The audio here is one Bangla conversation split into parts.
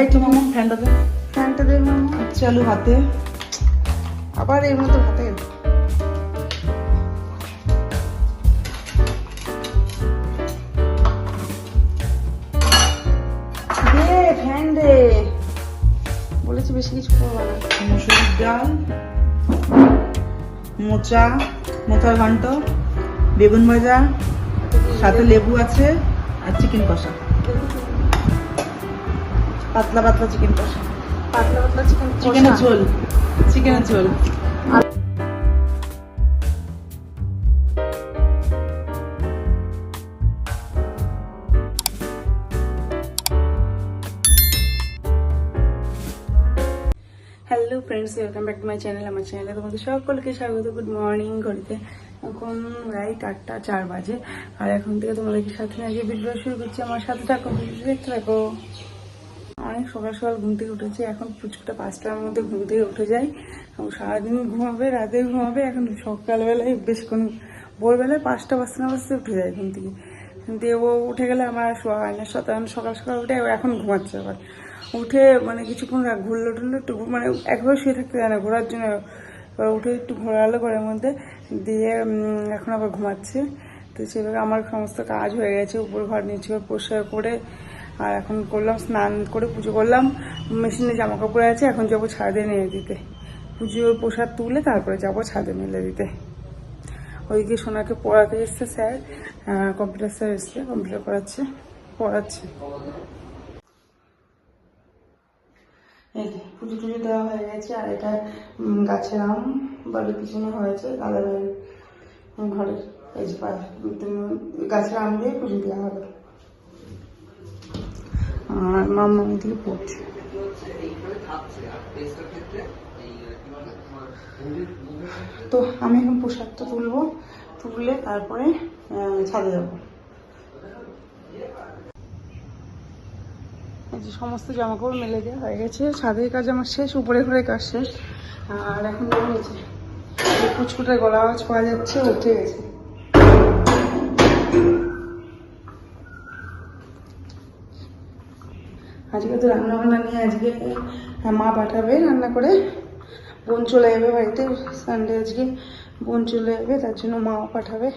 এই তো মামা। ফ্যানটা দে ফ্যানটা দে মামা। চালু হাতে। আবার এর মতো হাতে। বলেছি বেশি কিছু করব না। মুসুরির ডাল মোচা মোচার ঘন্ট বেগুন ভাজা সাথে লেবু আছে আর চিকেন কষা। পাতলা পাতলা চিকেন কষা। পাতলা পাতলা চিকেন চিকেনের ঝোল। চিকেনের ঝোল। Hello friends welcome back to my channel আমার চ্যানেলে তোমাদের সকলকে স্বাগত। গুড মর্নিং ঘড়িতে এখন রাইট আটটা চার বাজে। আর এখন থেকে তোমাদেরকে সাথে আগে ভিডিও শুরু করছি। আমার সাথে থাকো দেখতে থাকো। অনেক সকাল সকাল ঘুম থেকে উঠেছি, এখন পুচকুটা পাঁচটার মধ্যে ঘুম থেকে উঠে যায়। এবং সারাদিন ঘুমাবে, রাতে ঘুমাবে, এখন সকালবেলায় বেশিক্ষণ ভোরবেলায় পাঁচটা বাজতে না বাজতে উঠে যায় ঘুম থেকে। দিয়ে ও উঠে গেলে আমার তখন সকাল সকাল উঠে এখন ঘুমাচ্ছে আবার। উঠে মানে কিছুক্ষণ ঘুরলো টুরলো, একটু মানে একবার শুয়ে থাকতে যায় না, ঘোরার জন্য এবার উঠে একটু ঘোরালো ঘরের মধ্যে, দিয়ে এখন আবার ঘুমাচ্ছে। তো সেভাবে আমার সমস্ত কাজ হয়ে গেছে, উপর ঘর নিচে পরিষ্কার করে আর এখন করলাম, স্নান করে পুজো করলাম। মেশিনে জামা কাপড় আছে, এখন যাব ছাদে নিয়ে দিতে। পুজোর প্রসাদ তুলে তারপরে যাব ছাদে মেলে দিতে। ওইদিকে সোনাকে পড়াতে এসছে স্যার। কম্পিউটার স্যার এসছে কম্পিউটার করাচ্ছে পড়াচ্ছে। এই পুজো টুজো দেওয়া হয়ে গেছে, আর এটা গাছের আম বাড়ির পিছনে হয়েছে দাদা ঘরের, এই গাছের আম দিয়ে পুজো দেওয়া হবে। আর মাম্মা দিকে পড়ছে। তো আমি এখন পোশাকটা তুলবো তুললে তারপরে ছাদে যাব। যে সমস্ত জামা কাপড় মেলে দেওয়া হয়ে গেছে। ছাদের কাজ আমার শেষ, উপরে ঘরে কাজ শেষ। আর এখন নিচে কুচকুটার গলা আওয়াজ পাওয়া যাচ্ছে, উঠে গেছে। আজকে তো রান্না বান্না নিয়ে আজকে মা পাঠাবে রান্না করে। বোন চলে যাবে বাড়িতে সানডে আজকে বোন চলে যাবে, তার জন্য মাও পাঠাবে।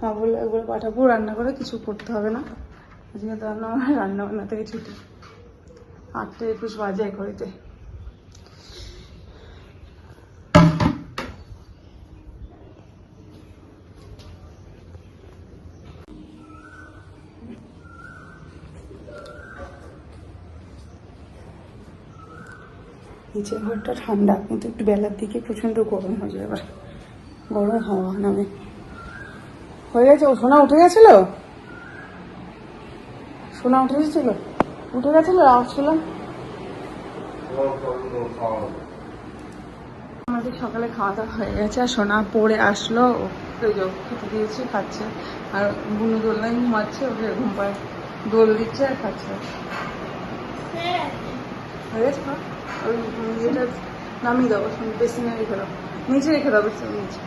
মা বলল, একবার পাঠাবো, রান্না করে কিছু করতে হবে না। আজকে তো রান্না বান্না থেকে ছুটি আটটা একুশ বাজে এক ঘড়িতে নিচের ঘরটা ঠান্ডা, কিন্তু একটু বেলার দিকে প্রচণ্ড গরম হয়ে যায় এবার। গরম হাওয়া নামে। হয়ে গেছে ও, সোনা উঠে গেছিল? সোনা উঠে গেছিল উঠে গেছিল? আওয়াজ ছিলাম আমাদের সকালে খাওয়া দাওয়া হয়ে গেছে আর সোনা পড়ে আসলো। খেতে দিয়েছি, খাচ্ছে। আর বুনু দোলনায় ঘুমাচ্ছে, ওকে ঘুম পায় দোল দিচ্ছে আর খাচ্ছে। হয়ে গেছে ওই ইয়েটা নামিয়ে দেবো বেসিনে রেখে দাও। নিচে রেখে দাও বেসিনে নিচে।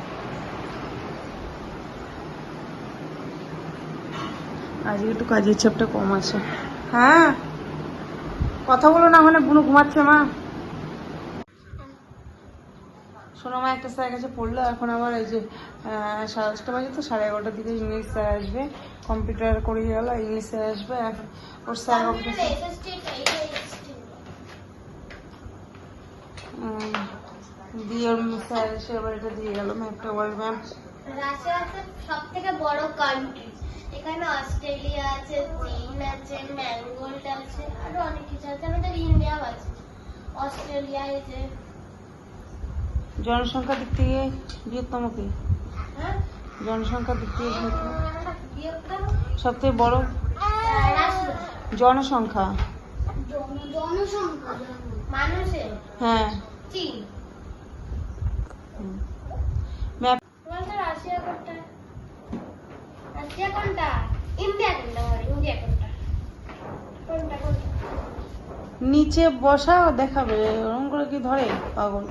আজকে একটু কাজের চাপটা কম আছে। হ্যাঁ। কথা বলো না মানে বুনু ঘুমাচ্ছে মা। শোনো মা একটা স্যার কাছে পড়ল এখন আবার এই যে সাড়ে দশটা বাজে তো সাড়ে এগারোটার দিকে ইংলিশ স্যার আসবে। কম্পিউটার করে গেল ইংলিশ স্যার আসবে এখন ওর স্যার ওর স্যার এসে এবার এটা দিয়ে গেল ম্যাপটা ওয়ার্ল্ড ম্যাপ রাশিয়া হচ্ছে সব থেকে বড় কান্ট্রি এখানে অস্ট্রেলিয়া আছে চীন আছে ম্যাঙ্গোল্ড আছে আরও অনেক কিছু আছে। আমাদের ইন্ডিয়াও আছে। অস্ট্রেলিয়া এই যে। জনসংখ্যার দিক থেকে বৃহত্তম কি? হ্যাঁ? জনসংখ্যার দিক থেকে বৃহত্তম। বৃহত্তম? সবথেকে বড়? জনসংখ্যা। জনসংখ্যা। মানুষের? হ্যাঁ। চীন ম্যাপ তোমার রাশিয়া কোনটা রাশিয়া কোনটা ইন্ডিয়া কোনটা বলো, ইন্ডিয়া কোনটা কোনটা কোনটা নিচে বসা দেখাবে ওরকম করে কি ধরে পাগল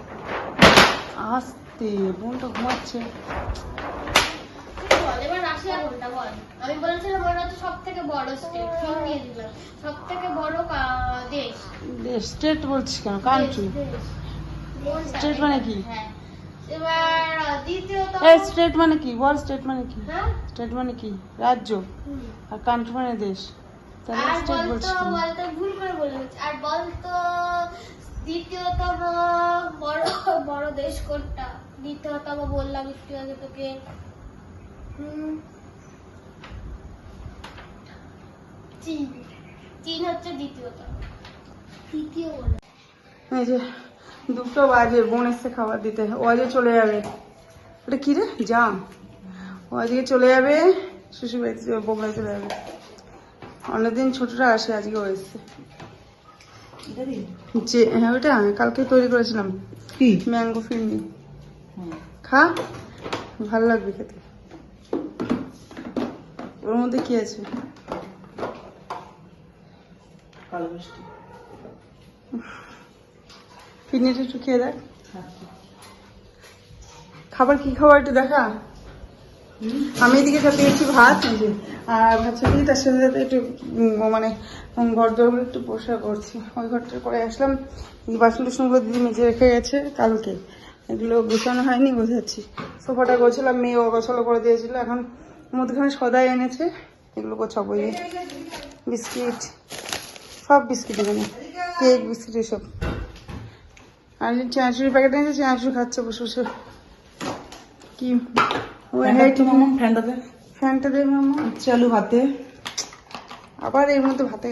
আস্তে ঘুমাচ্ছে রাশিয়া কোনটা বল? আমি বলেছিলাম তো সব থেকে বড় স্টেট সব থেকে বড় কা- দেশ? স্টেট বলছিস কেন? কান্ট্রি দেশ। মানে কি? হ্যাঁ। এবার দ্বিতীয়ত এই স্টেট মানে কি? বল স্টেট মানে কি? হ্যাঁ? স্টেট মানে কি? রাজ্য? আর কান্ট্রি মানে দেশ? তাহলে স্টেট বলতো ভুল করে বলে আর বলতো দ্বিতীয়তম বড় বড় দেশ কোনটা? দ্বিতীয়তম বললাম একটু আগে তোকে। হুম, চীন। চীন হচ্ছে দ্বিতীয়তম। তৃতীয় বলে দুটো বাজে বোন এসছে খাবার দিতে। ও আজকে চলে যাবে। ওটা কি রে? জাম ও আজকে চলে যাবে শ্বশুর বাড়িতে বগুড়া চলে যাবে। অন্যদিন ছোটটা আসে আজকে ও এসছে। যে হ্যাঁ ওটা কালকে তৈরি করেছিলাম। কি? ম্যাঙ্গো ফিরনি খা। ভালো লাগবে খেতে। ওর মধ্যে কি আছে? কালো মিষ্টি। ফিরনিটা একটু খেয়ে দেখ। খাবার কি খাবার একটু দেখা? আমি এদিকে সাথে একটু ভাত আর ভাত সাথে তার সাথে সাথে একটু মানে ঘর দরগুলো একটু পরিষ্কার করছি। ওই ঘরটা করে আসলাম বাসন টাসনগুলো দিদি মেজে রেখে গেছে কালকে। এগুলো গোছানো হয়নি বোঝাচ্ছি সোফাটা গোছালাম, মেয়ে ও গোছালো করে দিয়েছিল। এখন মধ্যখানে সদাই এনেছে, এগুলো গোছাবো বিস্কিট, সব বিস্কিট এখানে, কেক, বিস্কিট, এসব। আর চাঁচুরি প্যাকেট এনেছে চাঁচুরি খাচ্ছে বসে বসে। কি? ফ্যানটা দে। ফ্যানটা দেবে মামা। চালু হাতে আবার এর মধ্যে ভাতে।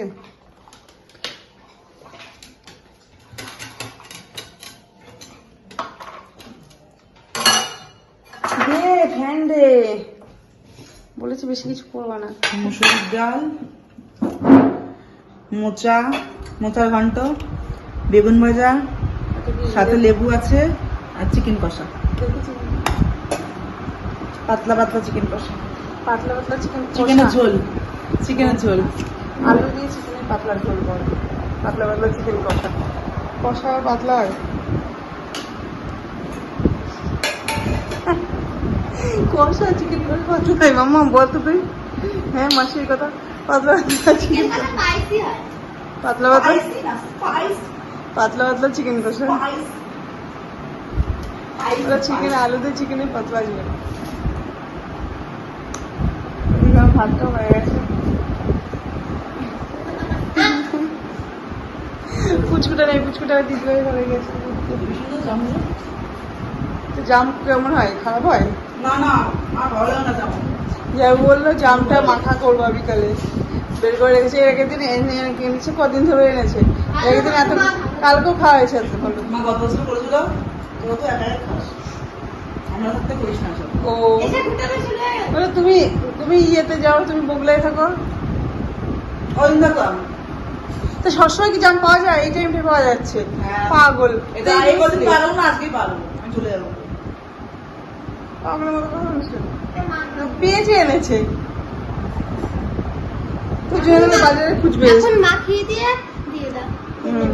দে ফ্যান দে। বলেছি বেশি কিছু করবা না। মুসুরির ডাল মোচা মোচার ঘন্ট বেগুন ভাজা সাথে লেবু আছে আর চিকেন কষা। পাতলা পাতলা চিকেন কষা। পাতলা পাতলা চিকেন চিকেনের ঝোল চিকেনের ঝোল। আলু দিয়ে চিকেনের পাতলা ঝোল করে পাতলা পাতলা চিকেন কষা। কষা আর পাতলা কষা চিকেন করে পাতলা হয় মাম্মা বল তো তুই। হ্যাঁ মাসির কথা। পাতলা পাতলা চিকেন পাতলা পাতলা? পাতলা পাতলা চিকেন কষা। পাতলা চিকেন আলু দিয়ে চিকেনের পাতলা ঝোল আমার হয়ে গেছে। পুচকুটা নেই পুচকুটা দিদি ভাই হয়ে গেছে। জাম কেমন হয়? খারাপ হয়? না না যা বলল জামটা মাখা করব বিকালে। বের করে রেখেছে এর আগের দিন এনে এনে কিনেছে কদিন ধরে এনেছে। এর আগের দিন এত কালকেও খাওয়া হয়েছে মা গত বছর করেছিল তোরা তো একা একা খাস। আমরা থাকতে করিস না সব। ও। বলে তুমি তুমি ইয়েতে যাও তুমি বগলায় থাকো। ওই দেখলাম তো সবসময় কি জাম পাওয়া যায়? এই টাইমটা পাওয়া যাচ্ছে। হ্যাঁ। পাগল। এটা এই কদিন পারব না আজকেই পারব আমি চলে যাব। পাগলের মতো? পেয়েছে এনেছে। খুঁজবে বাজারে খুঁজবে। এখন মাখিয়ে দিয়ে দিয়ে দাও। হুম।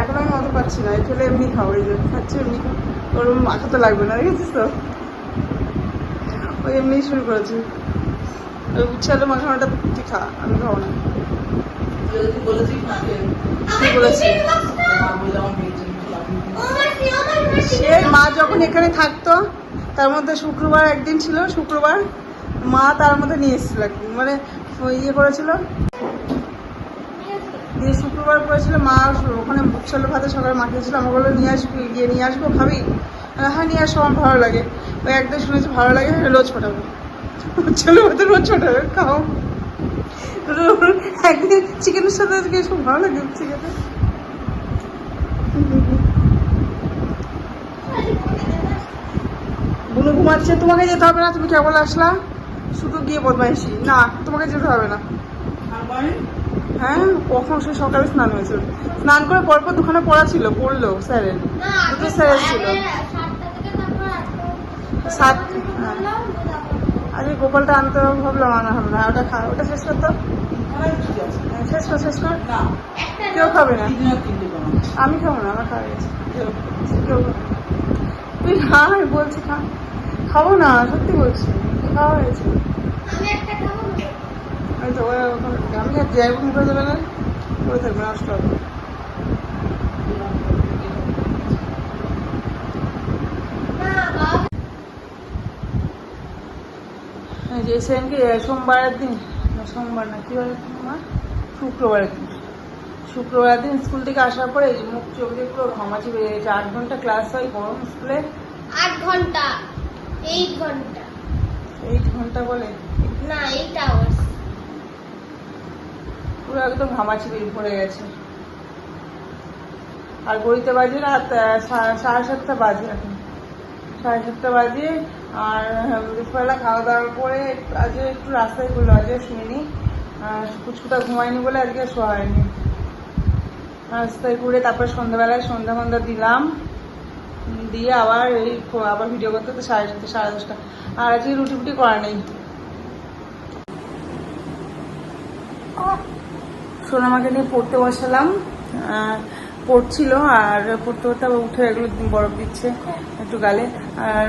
এখন আমি অত পাচ্ছি না চলে এমনি খাও এই যে খাচ্ছি এমনি। খাও ওর মাথা তো লাগবে না, দেখেছিস তো? ওই এমনি শুরু করেছে। ওই উচ্ছে আলু মাখানোটা তুই খা, আমি খাব না। সে মা যখন এখানে থাকতো, তার মধ্যে শুক্রবার একদিন ছিল, শুক্রবার মা তার মধ্যে নিয়ে এসেছিল মানে ইয়ে করেছিল দিয়ে শুক্রবার করেছিল মা ওখানে ছোট ভাতে সকালে মাখিয়েছিল আমার বলল নিয়ে আসবি গিয়ে নিয়ে আসব খাবি? হ্যাঁ নিয়ে আসব আমার ভালো লাগে। ওই একদিন শুনেছি ভালো লাগে হ্যাঁ, রোজ ফোটাবো। ছোটো ভাতে রোজ ফোটাবে খাও। একদিন চিকেনের সাথে আজকে এসব ভালো লাগে চিকেনের বুনু ঘুমাচ্ছে তোমাকে যেতে হবে না তুমি কেবল আসলা। শুধু গিয়ে বদমাইশি। না তোমাকে যেতে হবে না। হ্যাঁ কখন সে সকালে স্নান হয়েছিল। স্নান করে পরপর দুখানে পড়া ছিল পড়ল স্যারের। দুটো স্যার ছিল। সাত। বললাম, গোপালটা আনতে ভাবলাম আনা হবে না ওটা খা ওটা শেষ করতো শেষ কর শেষ কর। কেউ খাবে না। আর আমি খাব না আমার খাওয়া গেছে তুই খা বলছি খা। খাব না সত্যি বলছি খাওয়া হয়েছে আমি একটা খাব না। আমি তো আমি আর যাই করে দেবে না। করে থাকবে হবে। সোমবারের দিন সোমবার না কি বলে তোমার? শুক্রবারের দিন। শুক্রবারের দিন স্কুল থেকে আসার পরে মুখ চোখ দিয়ে পুরো ঘামাচি বেরিয়ে গেছে। আট ঘণ্টা ক্লাস হয় গরম স্কুলে। আট ঘণ্টা এইট ঘণ্টা। এইট ঘণ্টা বলে? না এইট আওয়ার্স পুরো একদম ঘামাচি বেরিয়ে পড়ে গেছে। আর গড়িতে বাজে রাত সাড়ে সাতটা বাজে এখন। সাড়ে সাতটা বাজে, আর দুপুরবেলা খাওয়া দাওয়ার পরে আজকে একটু রাস্তায় ঘুরলো আজকে আর কুচকুটা ঘুমায়নি বলে আজকে শোয়া হয়নি। রাস্তায় ঘুরে তারপর সন্ধ্যাবেলায় সন্ধ্যা ফন্ধ্যা দিলাম। দিয়ে আবার এই আবার ভিডিও করতে তো সাড়ে সাতটা, সাড়ে দশটা। আর আজকে রুটি ফুটি করা নেই সোনামাকে নিয়ে পড়তে বসালাম। পড়ছিল আর পড়তে পড়তে আবার উঠে এগুলো বরফ দিচ্ছে একটু গালে। আর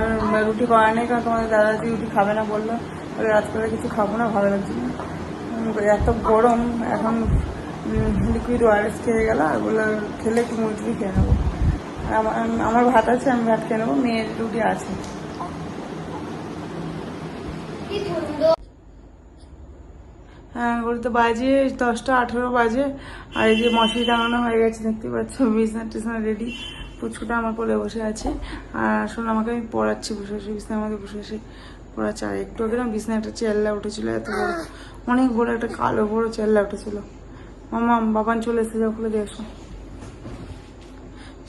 রুটি করা নেই কারণ তোমাদের দাদা যদি রুটি খাবে না বলল। বলে রাত্রে কিছু খাব না, ভালো লাগছে না। এত গরম, এখন লিকুইড ওয়ারেস খেয়ে গেল, আর বলল, খেলে একটু মুরগি খেয়ে নেব। আমার ভাত আছে, আমি ভাত খেয়ে নেব, মেয়ের রুটি আছে কি সুন্দর হ্যাঁ ঘড়িতে বাজে, দশটা, আঠেরো বাজে। আর এই যে মশারি টাঙানো হয়ে গেছে দেখতে পাচ্ছ, বিছনা টিছনা রেডি পুচকুটা আমার কোলে বসে আছে। আর আসলে আমাকে আমি পড়াচ্ছি, বসে বসে, বিছনা আমাকে বসে বসে পড়াচ্ছে। আর একটু আগে না বিছনা একটা চেল্লা উঠেছিল, এত বড়, অনেক বড় একটা কালো বড় চেল্লা উঠেছিল। মামা, বাবান চলে এসে যাও খুলে দিয়ে এসো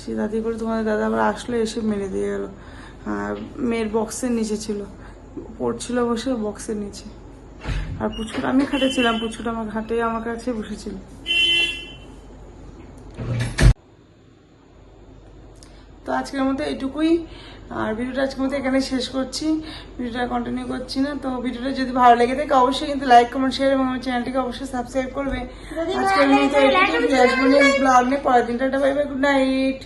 সে দাদি করে তোমাদের দাদা আবার আসলে, এসে মেরে দিয়ে গেল। মেয়ের বক্সের নিচে ছিল। পড়ছিল বসে বক্সের নিচে। আর পুচকুটা আমি খাটে ছিলাম পুচকুটা আমার ঘাটে আমার কাছে বসেছিল। তো আজকের মতো এটুকুই। আর ভিডিওটা আজকের মতো এখানে শেষ করছি। ভিডিওটা কন্টিনিউ করছি না তো ভিডিওটা যদি ভালো লেগে থাকে অবশ্যই কিন্তু লাইক কমেন্ট শেয়ার এবং আমার চ্যানেলটিকে অবশ্যই সাবস্ক্রাইব করবে। আজকের মতো ব্লগ নিয়ে পরের দিনটা বাই বাই গুড নাইট